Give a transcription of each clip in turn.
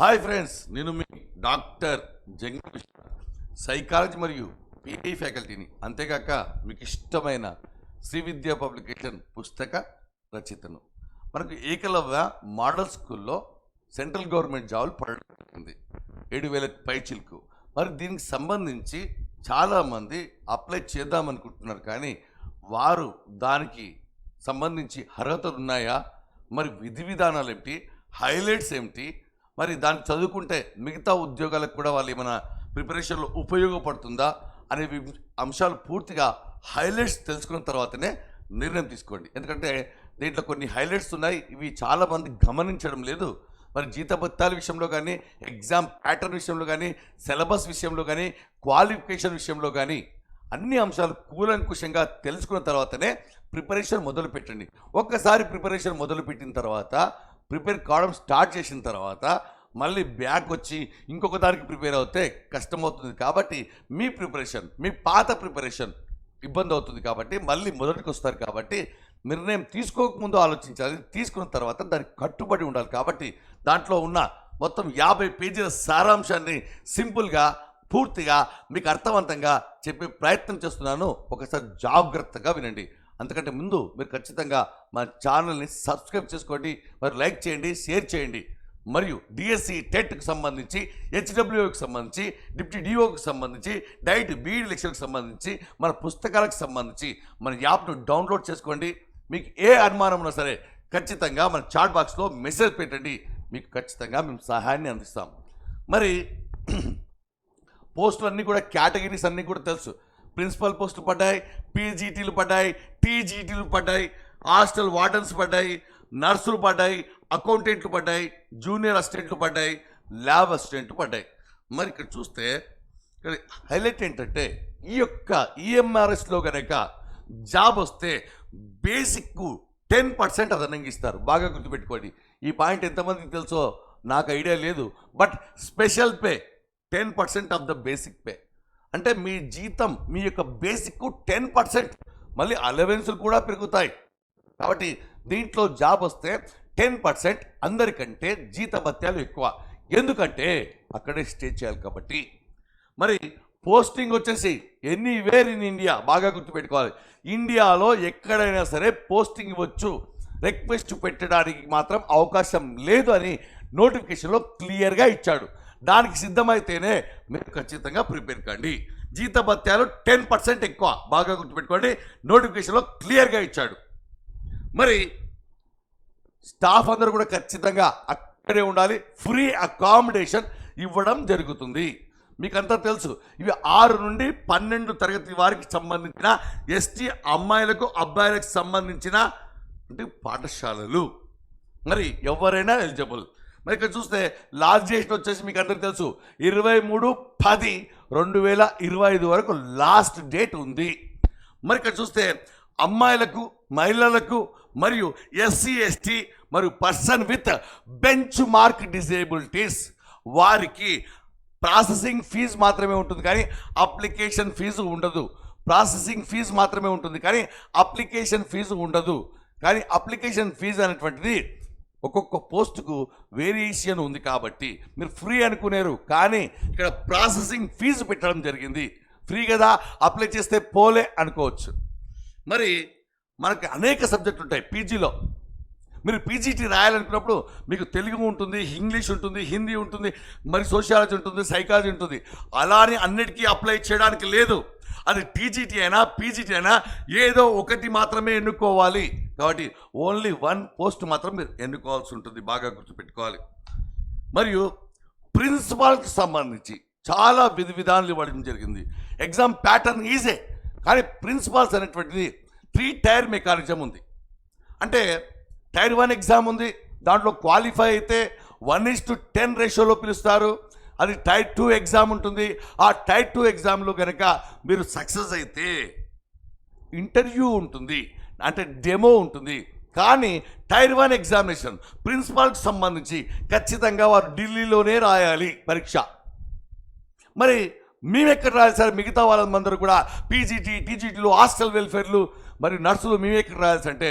Hi friends నేను మీ doctor Janga psychology మరియు పిఐ ఫ్యాకల్టీని. అంతేకాక మీకు ఇష్టమైన శ్రీ విద్యా పబ్లికేషన్ పుస్తక రచయితను. మనకు ఏకలవ్య మోడల్ స్కూల్లో సెంట్రల్ గవర్నమెంట్ జాబులు పడుతుంది ఏడు వేల పైచిలకు. మరి దీనికి సంబంధించి చాలామంది అప్లై చేద్దామనుకుంటున్నారు కానీ వారు దానికి సంబంధించి అర్హతలు ఉన్నాయా? మరి విధి విధానాలు ఏమిటి? హైలైట్స్ ఏమిటి? మరి దాన్ని చదువుకుంటే మిగతా ఉద్యోగాలకు కూడా వాళ్ళు ఏమైనా ప్రిపరేషన్లో ఉపయోగపడుతుందా అనే అంశాలు పూర్తిగా హైలైట్స్ తెలుసుకున్న తర్వాతనే నిర్ణయం తీసుకోండి. ఎందుకంటే దీంట్లో కొన్ని హైలైట్స్ ఉన్నాయి. ఇవి చాలామంది గమనించడం లేదు. మరి జీతభత్యాల విషయంలో కానీ ఎగ్జామ్ ప్యాటర్న్ విషయంలో కానీ సిలబస్ విషయంలో కానీ క్వాలిఫికేషన్ విషయంలో కానీ అన్ని అంశాలు కూలంకుశంగా తెలుసుకున్న తర్వాతనే ప్రిపరేషన్ మొదలు పెట్టండి ఒక్కసారి ప్రిపరేషన్ మొదలు పెట్టిన తర్వాత ప్రిపేర్ కావడం స్టార్ట్ చేసిన తర్వాత మళ్ళీ బ్యాక్ వచ్చి ఇంకొక దానికి ప్రిపేర్ అవుతే కష్టమవుతుంది కాబట్టి మీ ప్రిపరేషన్ మీ పాత ప్రిపరేషన్ ఇబ్బంది అవుతుంది కాబట్టి మళ్ళీ మొదటికి వస్తారు కాబట్టి నిర్ణయం తీసుకోకముందు ఆలోచించాలి తీసుకున్న తర్వాత దానికి కట్టుబడి ఉండాలి కాబట్టి దాంట్లో ఉన్న మొత్తం యాభై పేజీల సారాంశాన్ని సింపుల్గా పూర్తిగా మీకు అర్థవంతంగా చెప్పే ప్రయత్నం చేస్తున్నాను. ఒకసారి జాగ్రత్తగా వినండి. అంతకంటే ముందు మీరు ఖచ్చితంగా మా ఛానల్ని సబ్స్క్రైబ్ చేసుకోండి మరి లైక్ చేయండి షేర్ చేయండి. మరియు డిఎస్సి టెట్కి సంబంధించి హెచ్డబ్ల్యూకి సంబంధించి డిప్యూటీ డిఓకి సంబంధించి డైట్ బీఈడి లెక్చర్కి సంబంధించి మన పుస్తకాలకు సంబంధించి మన యాప్ను డౌన్లోడ్ చేసుకోండి. మీకు ఏ అనుమానం ఉన్నా సరే ఖచ్చితంగా మన చాట్ బాక్స్లో మెసేజ్ పెట్టండి. మీకు ఖచ్చితంగా మేము సహాయాన్ని అందిస్తాం. మరి పోస్టులు అన్నీ కూడా కేటగిరీస్ అన్నీ కూడా తెలుసు. ప్రిన్సిపల్ పోస్టులు పడ్డాయి పీజీటీలు పడ్డాయి టీజీటీలు పడ్డాయి హాస్టల్ వార్డన్స్ పడ్డాయి నర్సులు పడ్డాయి అకౌంటెంట్లు పడ్డాయి జూనియర్ అసిస్టెంట్లు పడ్డాయి ల్యాబ్ అసిస్టెంట్లు పడ్డాయి. మరి ఇక్కడ చూస్తే ఇక్కడ హైలైట్ ఏంటంటే ఈ యొక్క ఈఎంఆర్ఎస్లో కనుక జాబ్ వస్తే బేసిక్ టెన్ పర్సెంట్ అదనంగా ఇస్తారు. బాగా గుర్తుపెట్టుకోండి. ఈ పాయింట్ ఎంతమందికి తెలుసో నాకు ఐడియా లేదు. But special pay ten percent of the basic pay. అంటే మీ జీతం మీ యొక్క బేసిక్ టెన్ పర్సెంట్ మళ్ళీ అలవెన్సులు కూడా పెరుగుతాయి. కాబట్టి దీంట్లో జాబ్ వస్తే టెన్ పర్సెంట్ అందరికంటే జీతభత్యాలు ఎక్కువ. ఎందుకంటే అక్కడే స్టే చేయాలి కాబట్టి. మరి పోస్టింగ్ వచ్చేసి ఎనీవేర్ ఇన్ ఇండియా బాగా గుర్తుపెట్టుకోవాలి. ఇండియాలో ఎక్కడైనా సరే పోస్టింగ్ ఇవ్వచ్చు. రిక్వెస్ట్ పెట్టడానికి మాత్రం అవకాశం లేదు అని నోటిఫికేషన్లో క్లియర్గా ఇచ్చాడు. దానికి సిద్ధమైతేనే మీరు ఖచ్చితంగా ప్రిపేర్ కండి. జీతభత్యాలు టెన్ పర్సెంట్ ఎక్కువ. బాగా గుర్తుపెట్టుకోండి. నోటిఫికేషన్లో క్లియర్గా ఇచ్చాడు. మరి స్టాఫ్ అందరూ కూడా ఖచ్చితంగా అక్కడే ఉండాలి. ఫ్రీ అకామిడేషన్ ఇవ్వడం జరుగుతుంది. మీకంతా తెలుసు. ఇవి ఆరు నుండి పన్నెండు తరగతి వారికి సంబంధించిన ఎస్టీ అమ్మాయిలకు అబ్బాయిలకు సంబంధించిన అంటే పాఠశాలలు. మరి ఎవరైనా ఎలిజిబుల్. మరి ఇక్కడ చూస్తే లాస్ట్ డేట్ వచ్చేసి మీకు అందరికీ తెలుసు. ఇరవై మూడు పది రెండు వేల ఇరవై ఐదు వరకు లాస్ట్ డేట్ ఉంది. మరి ఇక్కడ చూస్తే అమ్మాయిలకు మహిళలకు మరియు ఎస్సీ ఎస్టీ మరియు person with bench mark disabilities వారికి ప్రాసెసింగ్ ఫీజు మాత్రమే ఉంటుంది కానీ అప్లికేషన్ ఫీజు ఉండదు. ప్రాసెసింగ్ ఫీజు మాత్రమే ఉంటుంది కానీ అప్లికేషన్ ఫీజు ఉండదు. కానీ అప్లికేషన్ ఫీజు అనేటువంటిది ఒక్కొక్క పోస్టుకు వేరియేషన్ ఉంది కాబట్టి మీరు ఫ్రీ అనుకునేరు. కానీ ఇక్కడ ప్రాసెసింగ్ ఫీజు పెట్టడం జరిగింది. ఫ్రీ కదా అప్లై చేస్తే పోలే అనుకోవచ్చు. మరి మనకి అనేక సబ్జెక్టులు ఉంటాయి పీజీలో మీరు పీజీటీ రాయాలనుకున్నప్పుడు మీకు తెలుగు ఉంటుంది ఇంగ్లీష్ ఉంటుంది హిందీ ఉంటుంది మరి సోషియాలజీ ఉంటుంది సైకాలజీ ఉంటుంది. అలానే అన్నిటికీ అప్లై చేయడానికి లేదు. అది టీజీటీ అయినా పీజీటీ అయినా ఏదో ఒకటి మాత్రమే ఎన్నుకోవాలి. కాబట్టి ఓన్లీ వన్ పోస్ట్ మాత్రం మీరు ఎన్నుకోవాల్సి ఉంటుంది బాగా గుర్తుపెట్టుకోవాలి. మరియు ప్రిన్సిపాల్కి సంబంధించి చాలా విధి విధానాలు ఇవ్వడం జరిగింది. ఎగ్జామ్ ప్యాటర్న్ ఈజే కానీ ప్రిన్సిపాల్స్ అనేటువంటిది త్రీ టైర్ మెకానిజం ఉంది. అంటే టైర్ వన్ ఎగ్జామ్ ఉంది. దాంట్లో క్వాలిఫై అయితే వన్ ఇస్ టు టెన్ రేషియోలో పిలుస్తారు. అది టైర్ టూ ఎగ్జామ్ ఉంటుంది. ఆ టైర్ టూ ఎగ్జామ్లో కనుక మీరు సక్సెస్ అయితే ఇంటర్వ్యూ ఉంటుంది. అంటే డెమో ఉంటుంది. కానీ టైర్ వన్ ఎగ్జామినేషన్ ప్రిన్సిపాల్కి సంబంధించి ఖచ్చితంగా వారు ఢిల్లీలోనే రాయాలి పరీక్ష. మరి మేము ఎక్కడ రాయాలి సార్? మిగతా వాళ్ళందరూ కూడా పీజీటీ టీజీటీలు హాస్టల్ వెల్ఫేర్లు మరి నర్సులు మేము ఎక్కడ రాయాల్సి అంటే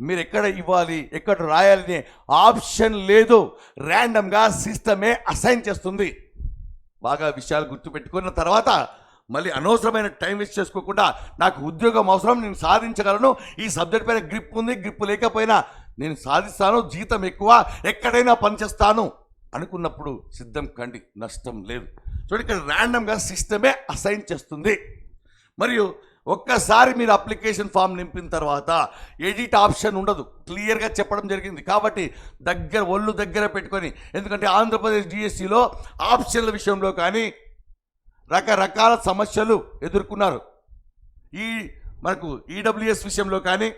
మీరు ఎక్కడ ఇవ్వాలి ఎక్కడ రాయాలనే ఆప్షన్ లేదు. ర్యాండమ్గా సిస్టమే అసైన్ చేస్తుంది. బాగా విషయాలు గుర్తుపెట్టుకున్న తర్వాత మళ్ళీ అనవసరమైన టైం వేస్ట్ చేసుకోకుండా నాకు ఉద్యోగం అవసరం నేను సాధించగలను. ఈ సబ్జెక్ట్ పైన గ్రిప్ ఉంది గ్రిప్ లేకపోయినా నేను సాధిస్తాను జీతం ఎక్కువ ఎక్కడైనా పనిచేస్తాను అనుకున్నప్పుడు సిద్ధం కండి నష్టం లేదు. చూడండి ఇక్కడ ర్యాండమ్గా సిస్టమే అసైన్ చేస్తుంది. మరియు ఒక్కసారి మీరు అప్లికేషన్ ఫామ్ నింపిన తర్వాత ఎడిట్ ఆప్షన్ ఉండదు. క్లియర్గా చెప్పడం జరిగింది. కాబట్టి దగ్గర ఒళ్ళు దగ్గర పెట్టుకొని ఎందుకంటే ఆంధ్రప్రదేశ్ డిఎస్సిలో ఆప్షన్ల విషయంలో కానీ రకరకాల సమస్యలు ఎదుర్కొన్నారు. ఈ మనకు ఈడబ్ల్యూఎస్ విషయంలో కానీ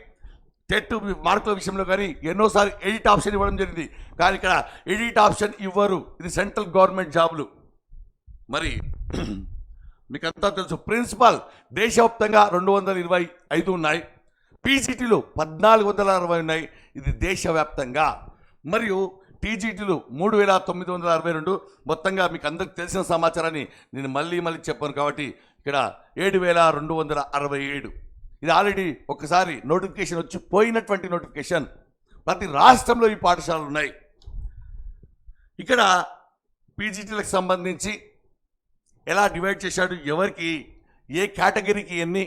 టెట్ మార్కుల విషయంలో కానీ ఎన్నోసార్లు ఎడిట్ ఆప్షన్ ఇవ్వడం జరిగింది. కానీ ఇక్కడ ఎడిట్ ఆప్షన్ ఇవ్వరు. ఇది సెంట్రల్ గవర్నమెంట్ జాబులు. మరి మీకు అంతా తెలుసు. ప్రిన్సిపాల్ దేశవ్యాప్తంగా రెండు వందల ఇరవై ఐదు ఉన్నాయి. పీజీటీలు పద్నాలుగు వందల అరవై ఉన్నాయి. ఇది దేశవ్యాప్తంగా. మరియు టీజీటీలు మూడు వేల తొమ్మిది వందల అరవై రెండు. మొత్తంగా మీకు అందరికి తెలిసిన సమాచారాన్ని నేను మళ్ళీ మళ్ళీ చెప్పాను కాబట్టి ఇక్కడ ఏడు వేల రెండు వందల అరవై ఏడు. ఇది ఆల్రెడీ ఒకసారి నోటిఫికేషన్ వచ్చి పోయినటువంటి నోటిఫికేషన్. ప్రతి రాష్ట్రంలో ఈ పాఠశాలలు ఉన్నాయి. ఇక్కడ పీజీటీలకు సంబంధించి ఎలా డివైడ్ చేశాడు ఎవరికి ఏ కేటగిరీకి ఎన్ని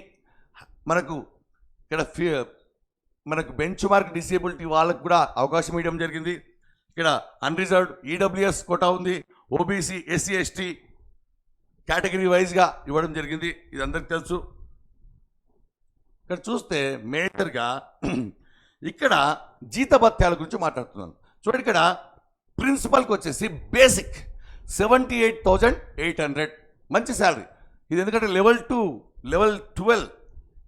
మనకు ఇక్కడ ఫీ మనకు బెంచ్ మార్క్ డిసేబిలిటీ వాళ్ళకు కూడా అవకాశం ఇవ్వడం జరిగింది. ఇక్కడ అన్రిజర్వ్డ్ ఈడబ్ల్యూఎస్ కోటా ఉంది ఓబీసీ ఎస్సీ ఎస్టీ కేటగిరీ వైజ్గా ఇవ్వడం జరిగింది. ఇది అందరికి తెలుసు. ఇక్కడ చూస్తే మేజర్గా ఇక్కడ జీతభత్యాల గురించి మాట్లాడుతున్నాను. చూడండి ఇక్కడ ప్రిన్సిపల్కి వచ్చేసి basic seventy eight thousand eight hundred మంచి శాలరీ. ఇది ఎందుకంటే level two level twelve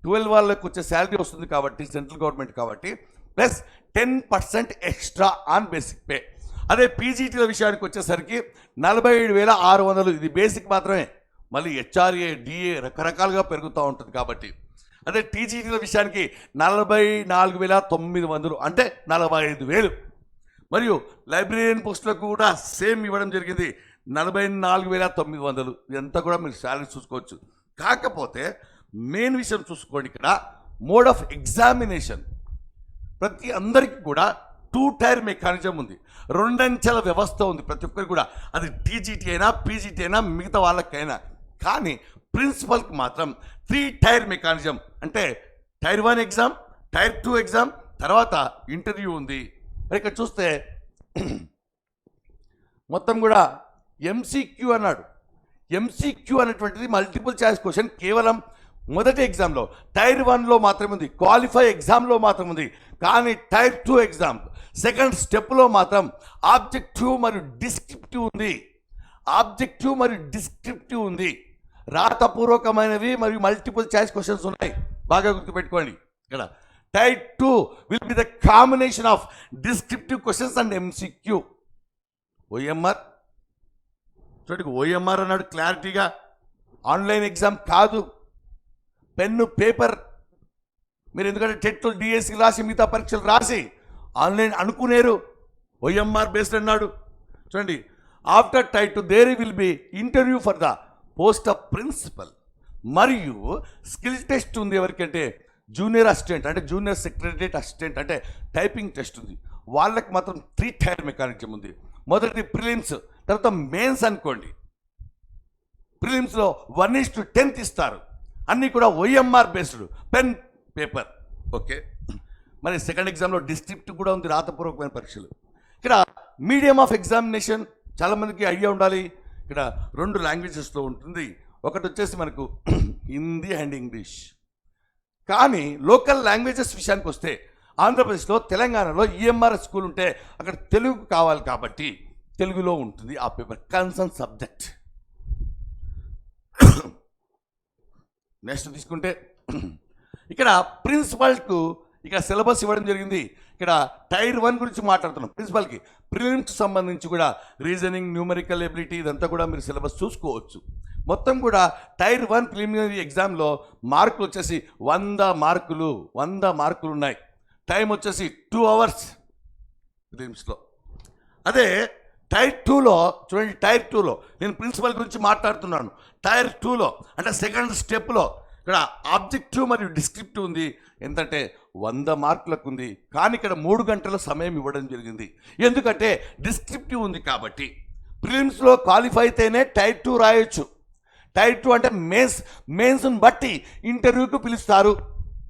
twelve వాళ్ళకి వచ్చే శాలరీ వస్తుంది కాబట్టి సెంట్రల్ గవర్నమెంట్ కాబట్టి plus ten percent extra on basic pay. అదే పీజీటీల విషయానికి వచ్చేసరికి నలభై ఏడు వేల ఆరు వందలు. ఇది బేసిక్ మాత్రమే. మళ్ళీ హెచ్ఆర్ఏ డిఏ రకరకాలుగా పెరుగుతూ ఉంటుంది కాబట్టి. అదే టీజీటీల విషయానికి నలభై నాలుగు వేల తొమ్మిది వందలు. అంటే నలభై ఐదు వేలు. మరియు లైబ్రేరియన్ పోస్టులకు కూడా సేమ్ ఇవ్వడం జరిగింది. నలభై నాలుగు వేల తొమ్మిది వందలు. ఇదంతా కూడా మీరు శాలరీ చూసుకోవచ్చు. కాకపోతే మెయిన్ విషయం చూసుకోండి ఇక్కడ. Mode of examination. ప్రతి అందరికీ కూడా టూ టైర్ మెకానిజం ఉంది. రెండంచెల వ్యవస్థ ఉంది ప్రతి ఒక్కరికి కూడా. అది టీజీటీ అయినా పీజీటీ అయినా మిగతా వాళ్ళకైనా. కానీ ప్రిన్సిపల్కి మాత్రం త్రీ టైర్ మెకానిజం. అంటే tier one exam tier two exam తర్వాత ఇంటర్వ్యూ ఉంది. మరి ఇక్కడ చూస్తే మొత్తం కూడా ఎంసీక్యూ అన్నాడు. ఎంసీక్యూ అనేటువంటిది మల్టిపుల్ చాయిస్ క్వశ్చన్ కేవలం మొదటి ఎగ్జామ్లో టైర్ వన్లో మాత్రమే ఉంది. క్వాలిఫై ఎగ్జామ్లో మాత్రం ఉంది. కానీ టైర్ టూ ఎగ్జామ్ సెకండ్ స్టెప్లో మాత్రం ఆబ్జెక్టివ్ మరియు డిస్క్రిప్టివ్ ఉంది. ఆబ్జెక్టివ్ మరియు డిస్క్రిప్టివ్ ఉంది. రాతపూర్వకమైనవి మరియు మల్టిపుల్ ఛాయిస్ క్వశ్చన్స్ ఉన్నాయి. బాగా గుర్తుపెట్టుకోండి. ఇక్కడ tier two will be the combination of descriptive questions and MCQ OMR చూడండి ఓఎంఆర్ అన్నాడు క్లారిటీగా. ఆన్లైన్ ఎగ్జామ్ కాదు. Pen paper. మీరు ఎందుకంటే టెట్ డిఎస్సి రాసి మిగతా పరీక్షలు రాసి ఆన్లైన్ అనుకునేరు. ఓఎంఆర్ బేస్డ్ అన్నాడు. చూడండి after tight there will be interview for the post of principal. మరియు స్కిల్ టెస్ట్ ఉంది ఎవరికంటే జూనియర్ అసిస్టెంట్ అంటే జూనియర్ సెక్రటరేట్ అసిస్టెంట్ అంటే టైపింగ్ టెస్ట్ ఉంది. వాళ్ళకి మాత్రం త్రీ టైర్ మెకానిజం ఉంది. మొదటిది ప్రిలిమ్స్. తర్వాత మెయిన్స్ అనుకోండి. ప్రిలిమ్స్లో వన్ ఇస్ టు టెన్త్ ఇస్తారు. అన్నీ కూడా OMR based pen paper. Okay? మరి సెకండ్ ఎగ్జామ్లో డిస్ట్రిక్ట్ కూడా ఉంది రాతపూర్వకమైన పరీక్షలు. ఇక్కడ మీడియం ఆఫ్ ఎగ్జామినేషన్ చాలామందికి ఐడియా ఉండాలి. ఇక్కడ రెండు లాంగ్వేజెస్లో ఉంటుంది. ఒకటి వచ్చేసి మనకు హిందీ అండ్ ఇంగ్లీష్. కానీ లోకల్ లాంగ్వేజెస్ విషయానికి వస్తే ఆంధ్రప్రదేశ్లో తెలంగాణలో ఈఎంఆర్ స్కూల్ ఉంటే అక్కడ తెలుగు కావాలి కాబట్టి తెలుగులో ఉంటుంది ఆ పేపర్. Concern subject. నెక్స్ట్ తీసుకుంటే ఇక్కడ ప్రిన్సిపల్కు ఇక్కడ సిలబస్ ఇవ్వడం జరిగింది. ఇక్కడ టైర్ వన్ గురించి మాట్లాడుతున్నాం ప్రిన్సిపల్కి. ప్రిలిమ్స్ సంబంధించి కూడా రీజనింగ్ న్యూమరికల్ ఎబిలిటీ ఇదంతా కూడా మీరు సిలబస్ చూసుకోవచ్చు. మొత్తం కూడా టైర్ వన్ ప్రిలిమినరీ ఎగ్జామ్లో మార్కులు వచ్చేసి వంద మార్కులు వంద మార్కులు ఉన్నాయి టైం వచ్చేసి టూ అవర్స్ ప్రిలిమ్స్లో. అదే టైర్ టూలో చూడండి టైర్ టూలో నేను ప్రిన్సిపల్ గురించి మాట్లాడుతున్నాను. టైర్ టూలో అంటే సెకండ్ స్టెప్లో ఇక్కడ ఆబ్జెక్టివ్ మరియు డిస్క్రిప్టివ్ ఉంది. ఎంతంటే వంద మార్కులకు ఉంది. కానీ ఇక్కడ మూడు గంటల సమయం ఇవ్వడం జరిగింది. ఎందుకంటే డిస్క్రిప్టివ్ ఉంది కాబట్టి. ప్రిలిమ్స్లో క్వాలిఫై అయితేనే టైర్ టూ రాయొచ్చు. టైర్ టూ అంటే మెయిన్స్ మెయిన్స్ని బట్టి ఇంటర్వ్యూకి పిలుస్తారు.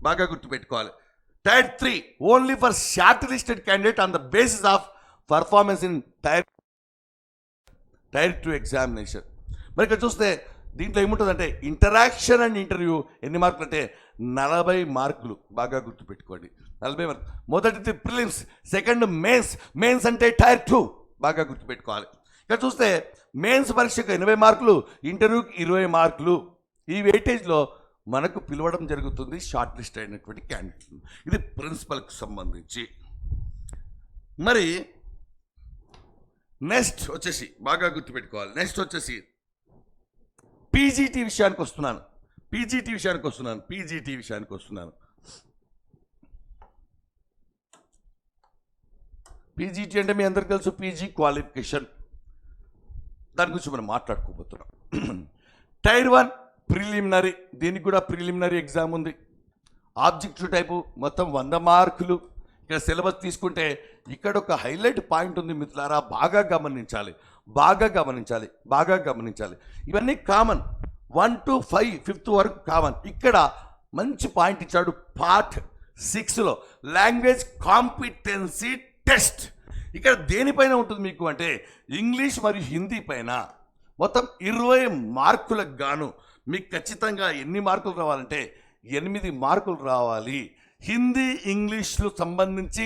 బాగా గుర్తుపెట్టుకోవాలి. Tier three only for short listed candidate on the basis of performance in tier tier two examination మరి ఇక్కడ చూస్తే దీంట్లో ఏముంటుందంటే ఇంటరాక్షన్ అండ్ ఇంటర్వ్యూ ఎన్ని మార్కులు అంటే నలభై మార్కులు బాగా గుర్తుపెట్టుకోండి. నలభై మార్కులు మొదటిది ప్రిలిమ్స్ సెకండ్ మెయిన్స్ మెయిన్స్ అంటే టైర్ టూ బాగా గుర్తుపెట్టుకోవాలి. ఇక్కడ చూస్తే మెయిన్స్ పరీక్షకు ఎనభై మార్కులు ఇంటర్వ్యూకి ఇరవై మార్కులు. ఈ వెయిటేజ్లో మనకు పిలవడం జరుగుతుంది షార్ట్ లిస్ట్ అయినటువంటి క్యాండిడేట్ ఇది ప్రిన్సిపల్కి సంబంధించి. మరి నెక్స్ట్ వచ్చేసి బాగా గుర్తుపెట్టుకోవాలి. నెక్స్ట్ వచ్చేసి పీజీటీ విషయానికి వస్తున్నాను. పీజీటీ విషయానికి వస్తున్నాను. పీజీటీ విషయానికి వస్తున్నాను. పీజీటీ అంటే మీ అందరికి తెలుసు పీజీ క్వాలిఫికేషన్ దాని గురించి మనం మాట్లాడుకోబోతున్నాం. టైర్ వన్ ప్రిలిమినరీ దీనికి కూడా ప్రిలిమినరీ ఎగ్జామ్ ఉంది. ఆబ్జెక్టివ్ టైపు మొత్తం వంద మార్కులు ఇక్కడ సిలబస్ తీసుకుంటే ఇక్కడ ఒక హైలైట్ పాయింట్ ఉంది మిత్రులారా బాగా గమనించాలి బాగా గమనించాలి బాగా గమనించాలి. ఇవన్నీ common one to five fifth వరకు కామన్ ఇక్కడ మంచి పాయింట్ ఇచ్చాడు పార్ట్ సిక్స్లో లాంగ్వేజ్ కాంపిటెన్సీ టెస్ట్ ఇక్కడ దేనిపైన ఉంటుంది మీకు అంటే ఇంగ్లీష్ మరియు హిందీ పైన మొత్తం ఇరవై మార్కులకు గాను మీకు ఖచ్చితంగా ఎన్ని మార్కులు రావాలంటే ఎనిమిది మార్కులు రావాలి. హిందీ ఇంగ్లీష్లు సంబంధించి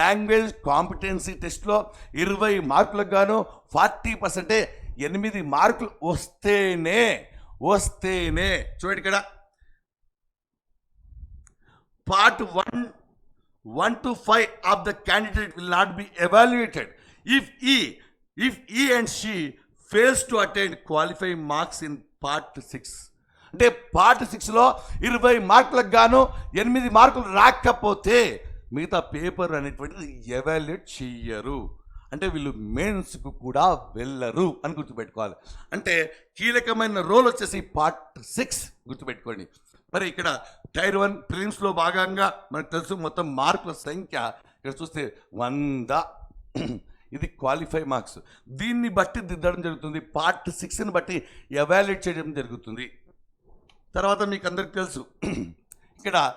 లాంగ్వేజ్ కాంపిటెన్సీ టెస్ట్లో ఇరవై మార్కులకు గాను ఫార్టీ పర్సెంటే ఎనిమిది మార్కులు వస్తేనే వస్తేనే. చూడండి ఇక్కడ. Part one one to five of the candidate will not be evaluated. If he if he and she fails to attend qualify marks in part six. అంటే పార్ట్ సిక్స్లో ఇరవై మార్కులకు గాను ఎనిమిది మార్కులు రాకపోతే మిగతా పేపర్ అనేటువంటిది ఎవాల్యుయేట్ చెయ్యరు. అంటే వీళ్ళు మెయిన్స్కు కూడా వెళ్ళరు అని గుర్తుపెట్టుకోవాలి. అంటే కీలకమైన రోల్ వచ్చేసి పార్ట్ సిక్స్ గుర్తుపెట్టుకోండి. మరి ఇక్కడ టైర్ వన్ ప్రిలిమ్స్లో భాగంగా మనకు తెలుసు మొత్తం మార్కుల సంఖ్య. ఇక్కడ చూస్తే వంద. ఇది క్వాలిఫై మార్క్స్. దీన్ని బట్టి దిద్దడం జరుగుతుంది. పార్ట్ సిక్స్ని బట్టి ఎవాల్యుయేట్ చేయడం జరుగుతుంది. తర్వాత మీకు అందరికి తెలుసు. ఇక్కడ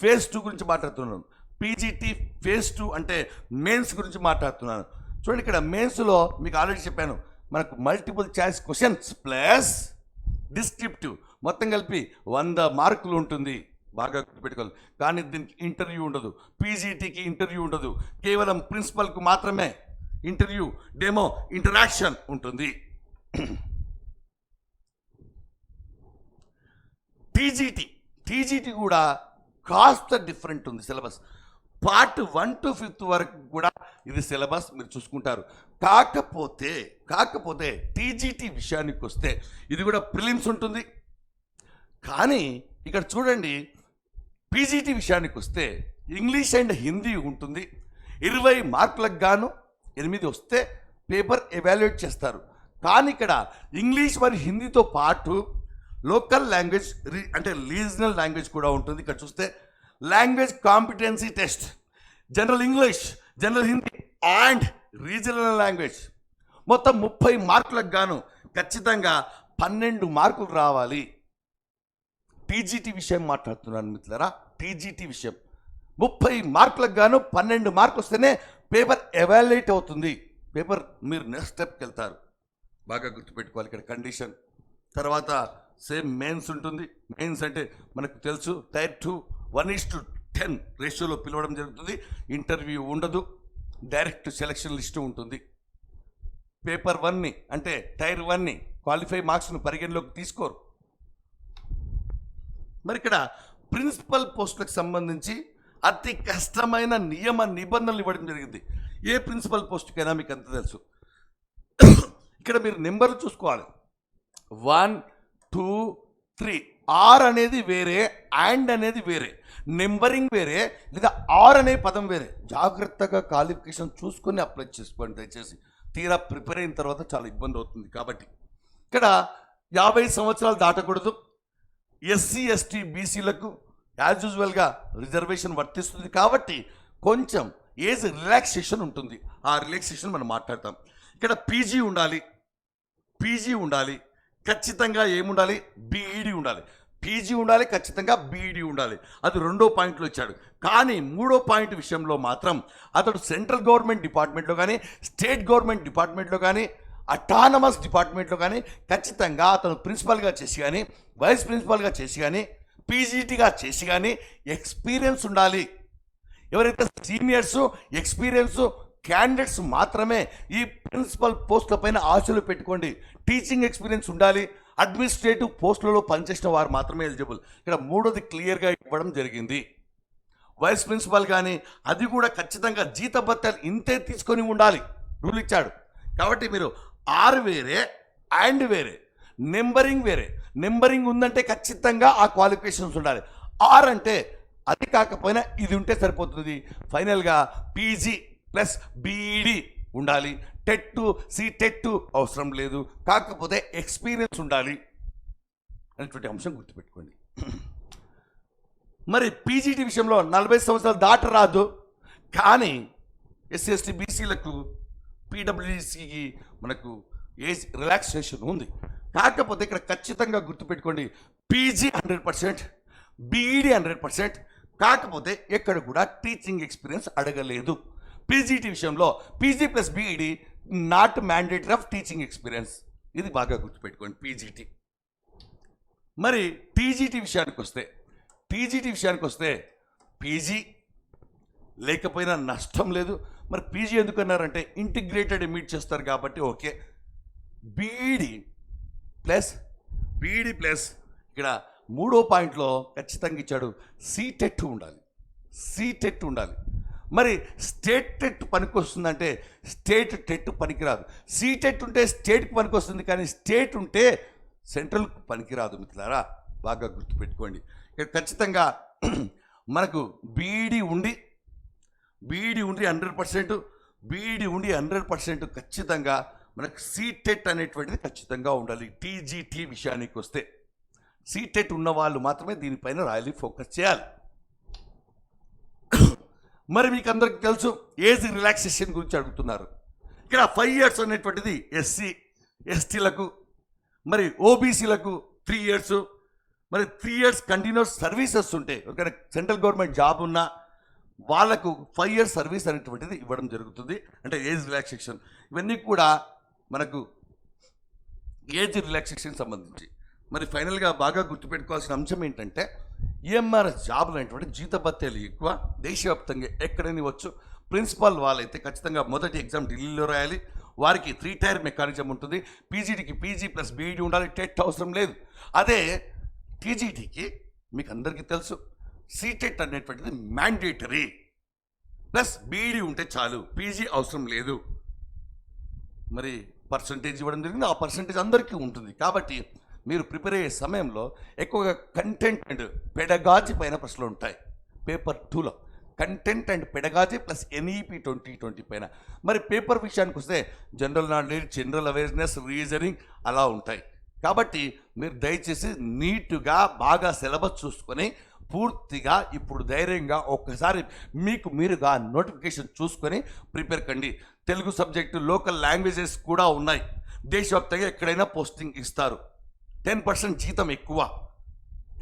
ఫేజ్ టూ గురించి మాట్లాడుతున్నాను. పీజీటీ ఫేజ్ టూ అంటే మెయిన్స్ గురించి మాట్లాడుతున్నాను. చూడండి ఇక్కడ మెయిన్స్లో మీకు ఆల్రెడీ చెప్పాను. మనకు multiple choice questions plus descriptive. మొత్తం కలిపి వంద మార్కులు ఉంటుంది. బాగా గుర్తుపెట్టుకోవాలి. కానీ దీనికి ఇంటర్వ్యూ ఉండదు. పీజీటీకి ఇంటర్వ్యూ ఉండదు. కేవలం ప్రిన్సిపల్కు మాత్రమే ఇంటర్వ్యూ డెమో ఇంటరాక్షన్ ఉంటుంది. టీజీటీ. టీజీటీ కూడా కాస్త డిఫరెంట్ ఉంది syllabus. Part one to fifth వరకు కూడా ఇది సిలబస్ మీరు చూసుకుంటారు. కాకపోతే కాకపోతే టీజీటీ విషయానికి వస్తే ఇది కూడా ప్రిలిమ్స్ ఉంటుంది. కానీ ఇక్కడ చూడండి పీజీటీ విషయానికి వస్తే ఇంగ్లీష్ అండ్ హిందీ ఉంటుంది. ఇరవై మార్కులకు గాను ఎనిమిది వస్తే పేపర్ ఎవాల్యుయేట్ చేస్తారు. కానీ ఇక్కడ ఇంగ్లీష్ మరియు హిందీతో పాటు లోకల్ లాంగ్వేజ్ రీ అంటే రీజనల్ లాంగ్వేజ్ కూడా ఉంటుంది. ఇక్కడ చూస్తే language competency test general English general Hindi and regional language. మొత్తం ముప్పై మార్కులకు గాను ఖచ్చితంగా పన్నెండు మార్కులు రావాలి. టీజీటీ విషయం మాట్లాడుతున్నాను మిత్రులరా టీజీటీ విషయం. ముప్పై మార్కులకు గాను పన్నెండు మార్కులు వస్తేనే పేపర్ ఎవాల్యుయేట్ అవుతుంది. పేపర్ మీరు నెక్స్ట్ స్టెప్కి వెళ్తారు. బాగా గుర్తుపెట్టుకోవాలి ఇక్కడ కండిషన్. తర్వాత సేమ్ మెయిన్స్ ఉంటుంది. మెయిన్స్ అంటే మనకు తెలుసు tier two one is to ten రేషియోలో పిలవడం జరుగుతుంది. ఇంటర్వ్యూ ఉండదు. డైరెక్ట్ సెలక్షన్ లిస్ట్ ఉంటుంది. పేపర్ వన్ని అంటే టైర్ వన్ని క్వాలిఫై మార్క్స్ను పరిగణలోకి తీసుకోరు. మరి ఇక్కడ ప్రిన్సిపల్ పోస్టులకు సంబంధించి అతి కష్టమైన నియమ నిబంధనలు ఇవ్వడం జరిగింది. ఏ ప్రిన్సిపల్ పోస్టుకైనా మీకు అంత తెలుసు. ఇక్కడ మీరు నెంబర్లు చూసుకోవాలి. One two three. ఆర్ అనేది వేరే అండ్ అనేది వేరే. నెంబరింగ్ వేరే లేదా ఆర్ అనే పదం వేరే. జాగ్రత్తగా క్వాలిఫికేషన్ చూసుకొని అప్లై చేసుకోండి దయచేసి. తీరా ప్రిపేర్ అయిన తర్వాత చాలా ఇబ్బంది అవుతుంది కాబట్టి. ఇక్కడ యాభై సంవత్సరాలు దాటకూడదు. ఎస్సీ ఎస్టీ బీసీలకు యాజ్ యూజువల్గా రిజర్వేషన్ వర్తిస్తుంది కాబట్టి కొంచెం ఏజ్ రిలాక్సేషన్ ఉంటుంది. ఆ రిలాక్సేషన్ మనం మాట్లాడతాం. ఇక్కడ పీజీ ఉండాలి. పీజీ ఉండాలి. ఖచ్చితంగా ఏముండాలి? బీఈడి ఉండాలి. పీజీ ఉండాలి ఖచ్చితంగా బీఈడి ఉండాలి. అది రెండో పాయింట్లో ఇచ్చాడు. కానీ మూడో పాయింట్ విషయంలో మాత్రం అతడు సెంట్రల్ గవర్నమెంట్ డిపార్ట్మెంట్లో కానీ స్టేట్ గవర్నమెంట్ డిపార్ట్మెంట్లో కానీ అటానమస్ డిపార్ట్మెంట్లో కానీ ఖచ్చితంగా అతను ప్రిన్సిపల్గా చేసి కానీ వైస్ ప్రిన్సిపల్గా చేసి కానీ పీజీటీగా చేసి కానీ ఎక్స్పీరియన్స్ ఉండాలి. ఎవరైతే సీనియర్స్ ఎక్స్పీరియన్స్ క్యాండిడేట్స్ మాత్రమే ఈ ప్రిన్సిపల్ పోస్టుల పైన ఆశలు పెట్టుకోండి. టీచింగ్ ఎక్స్పీరియన్స్ ఉండాలి. అడ్మినిస్ట్రేటివ్ పోస్టులలో పనిచేసిన వారు మాత్రమే ఎలిజిబుల్ ఇక్కడ మూడోది క్లియర్గా ఇవ్వడం జరిగింది. వైస్ ప్రిన్సిపల్ కానీ అది కూడా ఖచ్చితంగా జీతభత్యాలు ఇంతే తీసుకొని ఉండాలి. రూల్ ఇచ్చాడు. కాబట్టి మీరు ఆరు వేరే అండ్ వేరే నెంబరింగ్ వేరే. నెంబరింగ్ ఉందంటే ఖచ్చితంగా ఆ క్వాలిఫికేషన్స్ ఉండాలి. ఆర్ అంటే అది కాకపోయినా ఇది ఉంటే సరిపోతుంది. ఫైనల్గా పీజీ ప్లస్ బీఈడి ఉండాలి. టెట్ సి టెట్ అవసరం లేదు. కాకపోతే ఎక్స్పీరియన్స్ ఉండాలి అనేటువంటి అంశం గుర్తుపెట్టుకోండి. మరి పీజీటీ విషయంలో నలభై సంవత్సరాలు దాటరాదు. కానీ ఎస్సీ ఎస్టీ బీసీలకు పీడబ్ల్యూడిసికి మనకు ఏజ్ రిలాక్సేషన్ ఉంది. కాకపోతే ఇక్కడ ఖచ్చితంగా గుర్తుపెట్టుకోండి PG hundred percent BEd hundred percent. కాకపోతే ఎక్కడ కూడా టీచింగ్ ఎక్స్పీరియన్స్ అడగలేదు. పీజీటీ విషయంలో PG plus BEd not mandatory of teaching experience ఇది బాగా గుర్తుపెట్టుకోండి పీజీటీ మరి టీజీటీ విషయానికి వస్తే టీజీటీ విషయానికి వస్తే పీజీ లేకపోయినా నష్టం లేదు. మరి పీజీ ఎందుకన్నారంటే ఇంటిగ్రేటెడ్ మీట్ చేస్తారు కాబట్టి okay. BEd plus BEd plus ఇక్కడ మూడో పాయింట్లో ఖచ్చితంగా ఇచ్చాడు సీటెట్ ఉండాలి. సీటెట్ ఉండాలి. మరి స్టేట్ టెట్ పనికి వస్తుందంటే స్టేట్ టెట్ పనికిరాదు. సీటెట్ ఉంటే స్టేట్కి పనికి వస్తుంది కానీ స్టేట్ ఉంటే సెంట్రల్కి పనికిరాదు మిత్రులారా. బాగా గుర్తుపెట్టుకోండి. ఇక్కడ ఖచ్చితంగా మనకు బీఈడి ఉండి బీఈడి ఉండి హండ్రెడ్ పర్సెంట్ బీఈడి ఉండి హండ్రెడ్ పర్సెంట్ ఖచ్చితంగా మనకు సీటెట్ అనేటువంటిది ఖచ్చితంగా ఉండాలి. టీజీటీ విషయానికి వస్తే సీటెట్ ఉన్న వాళ్ళు మాత్రమే దీనిపైన రాయాలి ఫోకస్ చేయాలి. మరి మీకు అందరికి తెలుసు ఏజ్ రిలాక్సేషన్ గురించి అడుగుతున్నారు. ఇక్కడ ఫైవ్ ఇయర్స్ అనేటువంటిది ఎస్సీ ఎస్టీలకు మరి ఓబీసీలకు త్రీ ఇయర్స్ మరి త్రీ ఇయర్స్ కంటిన్యూస్ సర్వీసెస్ ఉంటే ఒకవేళ సెంట్రల్ గవర్నమెంట్ జాబ్ ఉన్నా వాళ్ళకు ఫైవ్ ఇయర్స్ సర్వీస్ అనేటువంటిది ఇవ్వడం జరుగుతుంది. అంటే ఏజ్ రిలాక్సేషన్. ఇవన్నీ కూడా మనకు ఏజ్ రిలాక్సేషన్ సంబంధించి. మరి ఫైనల్గా బాగా గుర్తుపెట్టుకోవాల్సిన అంశం ఏంటంటే ఈఎంఆర్ జాబులు అనేటువంటి జీతభత్యాలు ఎక్కువ. దేశవ్యాప్తంగా ఎక్కడైనా వచ్చు ప్రిన్సిపాల్ వాళ్ళైతే ఖచ్చితంగా మొదటి ఎగ్జామ్ ఢిల్లీలో రాయాలి. వారికి త్రీ టైర్ మెకానిజం ఉంటుంది. పీజీటీకి పీజీ ప్లస్ బీఈడి ఉండాలి. టెట్ అవసరం లేదు. అదే టీజీటీకి మీకు అందరికీ తెలుసు. సీటెట్ అనేటువంటిది మ్యాండేటరీ. ప్లస్ బీఈడి ఉంటే చాలు. పీజీ అవసరం లేదు. మరి పర్సంటేజ్ ఇవ్వడం జరిగింది. ఆ పర్సంటేజ్ అందరికీ ఉంటుంది. కాబట్టి మీరు ప్రిపేర్ అయ్యే సమయంలో ఎక్కువగా కంటెంట్ అండ్ పెడగాజి పైన ప్రశ్నలు ఉంటాయి. పేపర్ టూలో content and pedagogy plus NEP twenty twenty పైన. మరి పేపర్ విషయానికి వస్తే general knowledge general awareness reasoning అలా ఉంటాయి. కాబట్టి మీరు దయచేసి నీట్గా బాగా సిలబస్ చూసుకొని పూర్తిగా ఇప్పుడు ధైర్యంగా ఒక్కసారి మీకు మీరుగా నోటిఫికేషన్ చూసుకొని ప్రిపేర్ కండి. తెలుగు సబ్జెక్టు లోకల్ లాంగ్వేజెస్ కూడా ఉన్నాయి. దేశవ్యాప్తంగా ఎక్కడైనా పోస్టింగ్ ఇస్తారు. టెన్ పర్సెంట్ జీతం ఎక్కువ.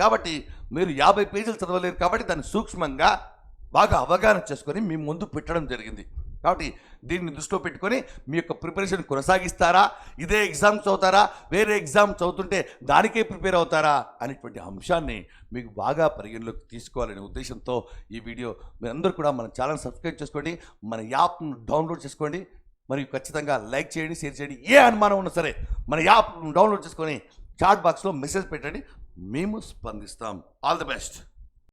కాబట్టి మీరు యాభై పేజీలు చదవలేరు కాబట్టి దాన్ని సూక్ష్మంగా బాగా అవగాహన చేసుకొని మీ ముందు పెట్టడం జరిగింది. కాబట్టి దీన్ని దృష్టిలో పెట్టుకొని మీ యొక్క ప్రిపరేషన్ కొనసాగిస్తారా? ఇదే ఎగ్జామ్ చదువుతారా వేరే ఎగ్జామ్ చదువుతుంటే దానికే ప్రిపేర్ అవుతారా? అనేటువంటి అంశాన్ని మీకు బాగా పరిగణలోకి తీసుకోవాలనే ఉద్దేశంతో ఈ వీడియో మీరందరూ కూడా మన ఛానల్ సబ్స్క్రైబ్ చేసుకోండి. మన యాప్ను డౌన్లోడ్ చేసుకోండి. మరియు ఖచ్చితంగా లైక్ చేయండి షేర్ చేయండి. ఏ అనుమానం ఉన్నా సరే మన యాప్ను డౌన్లోడ్ చేసుకొని చాట్ బాక్స్లో మెసేజ్ పెట్టండి మేము స్పందిస్తాం. All the best.